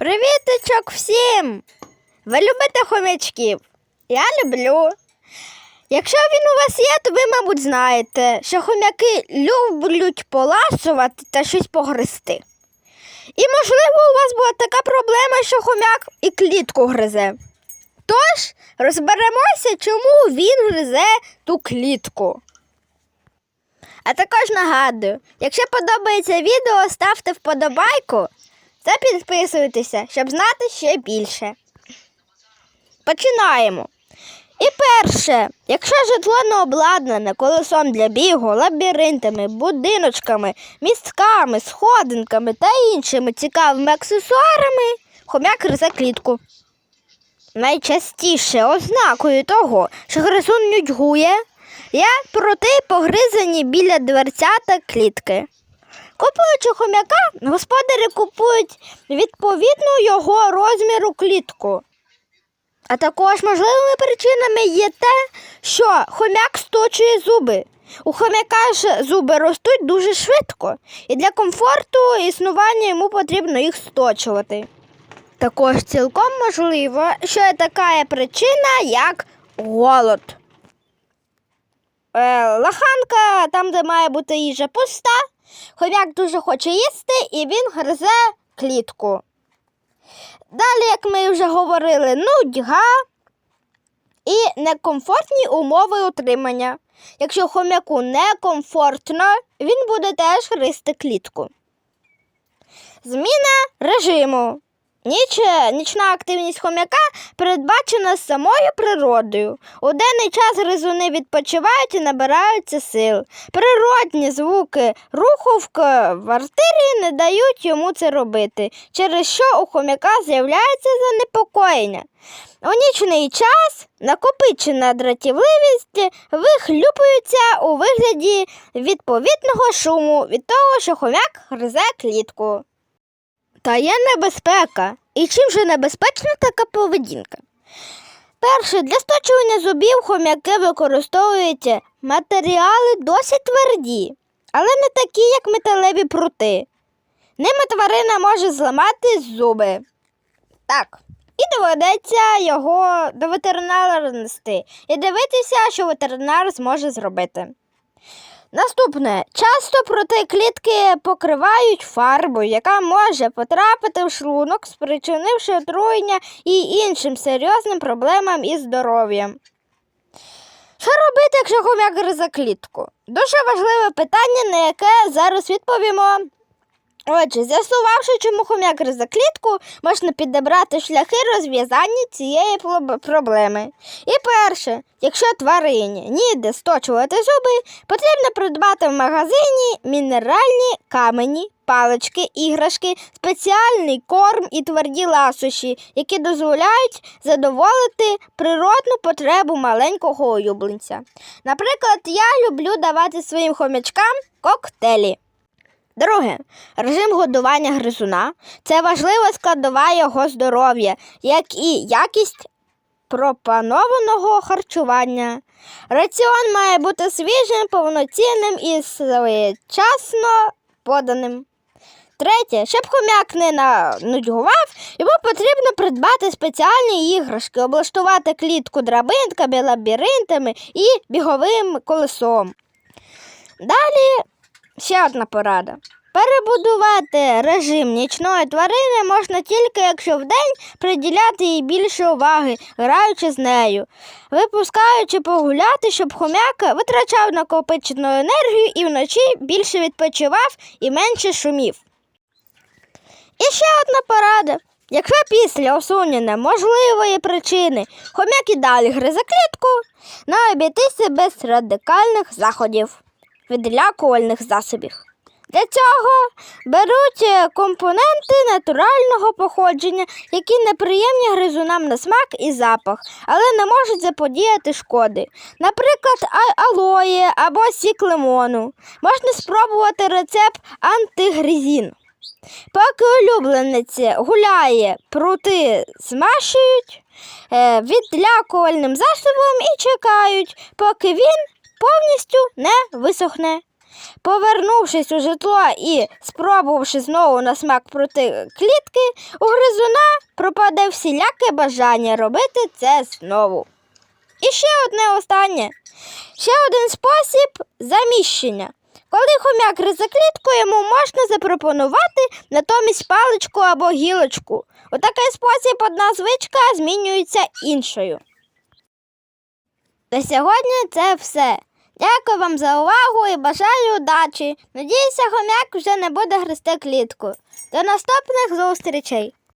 Привіточок всім! Ви любите хомячків? Я люблю. Якщо він у вас є, то ви, мабуть, знаєте, що хомяки люблять поласувати та щось погризти. І, можливо, у вас була така проблема, що хомяк і клітку гризе. Тож розберемося, чому він гризе ту клітку. А також нагадую, якщо подобається відео, ставте вподобайку та підписуйтеся, щоб знати ще більше. Починаємо. І перше, якщо житло не обладнане колесом для бігу, лабіринтами, будиночками, містками, сходинками та іншими цікавими аксесуарами, хомяк гризе клітку. Найчастіше ознакою того, що гризун нудьгує, є проти погризані біля дверцята клітки. Купуючи хомяка, господарі купують відповідну його розміру клітку. А також можливими причинами є те, що хомяк сточує зуби. У хомяка ж зуби ростуть дуже швидко, і для комфорту існування йому потрібно їх сточувати. Також цілком можливо, що є така причина, як голод. Е, лаханка, там, де має бути їжа пуста, хомяк дуже хоче їсти і він гризе клітку. Далі, як ми вже говорили, нудьга і некомфортні умови утримання. Якщо хомяку некомфортно, він буде теж гризти клітку. Зміна режиму. Ніч, нічна активність хомяка передбачена самою природою. У денний час гризуни відпочивають і набираються сил. Природні звуки руху в квартирі не дають йому це робити, через що у хомяка з'являється занепокоєння. У нічний час накопичена дратівливість вихлюпується у вигляді відповідного шуму від того, що хомяк гризе клітку. Та є небезпека. І чим же небезпечна така поведінка? Перше, для сточування зубів хомяки використовують матеріали досить тверді, але не такі, як металеві прути. Ними тварина може зламати зуби. Так, і доведеться його до ветеринара нести і дивитися, що ветеринар зможе зробити. Наступне. Часто протиклітки покривають фарбою, яка може потрапити в шлунок, спричинивши отруєння і іншим серйозним проблемам із здоров'ям. Що робити, якщо хомяк гризе клітку? Дуже важливе питання, на яке зараз відповімо. Отже, з'ясувавши, чому хомяк гризе клітку, можна підібрати шляхи розв'язання цієї проблеми. І перше, якщо тварині ніде сточувати зуби, потрібно придбати в магазині мінеральні камені, палички, іграшки, спеціальний корм і тверді ласощі, які дозволяють задоволити природну потребу маленького улюбленця. Наприклад, я люблю давати своїм хомячкам коктейлі. Друге, режим годування гризуна це важлива складова його здоров'я, як і якість пропонованого харчування. Раціон має бути свіжим, повноцінним і своєчасно поданим. Третє, щоб хомяк не нудьгував, йому потрібно придбати спеціальні іграшки, облаштувати клітку драбинками, лабіринтами і біговим колесом. Далі Ще одна порада. Перебудувати режим нічної тварини можна тільки, якщо вдень приділяти їй більше уваги, граючи з нею, випускаючи погуляти, щоб хомяк витрачав накопичену енергію і вночі більше відпочивав і менше шумів. І ще одна порада. Якщо після усунення можливої причини хомяк і далі гризе клітку, не обійтися без радикальних заходів відлякувальних засобів. Для цього беруть е, компоненти натурального походження, які неприємні гризунам на смак і запах, але не можуть заподіяти шкоди. Наприклад, а- алоє або сік лимону. Можна спробувати рецепт антигризін. Поки улюбленець гуляє, прути змащують е, відлякувальним засобом і чекають, поки він повністю не висохне. Повернувшись у житло і спробувавши знову на смак проти клітки, у гризуна пропаде всіляке бажання робити це знову. І ще одне останнє. Ще один спосіб заміщення. Коли хомяк гризе клітку, йому можна запропонувати натомість паличку або гілочку. У такий спосіб одна звичка змінюється іншою. На сьогодні це все. Дякую вам за увагу і бажаю удачі. Надіюся, хомяк вже не буде гристи клітку. До наступних зустрічей!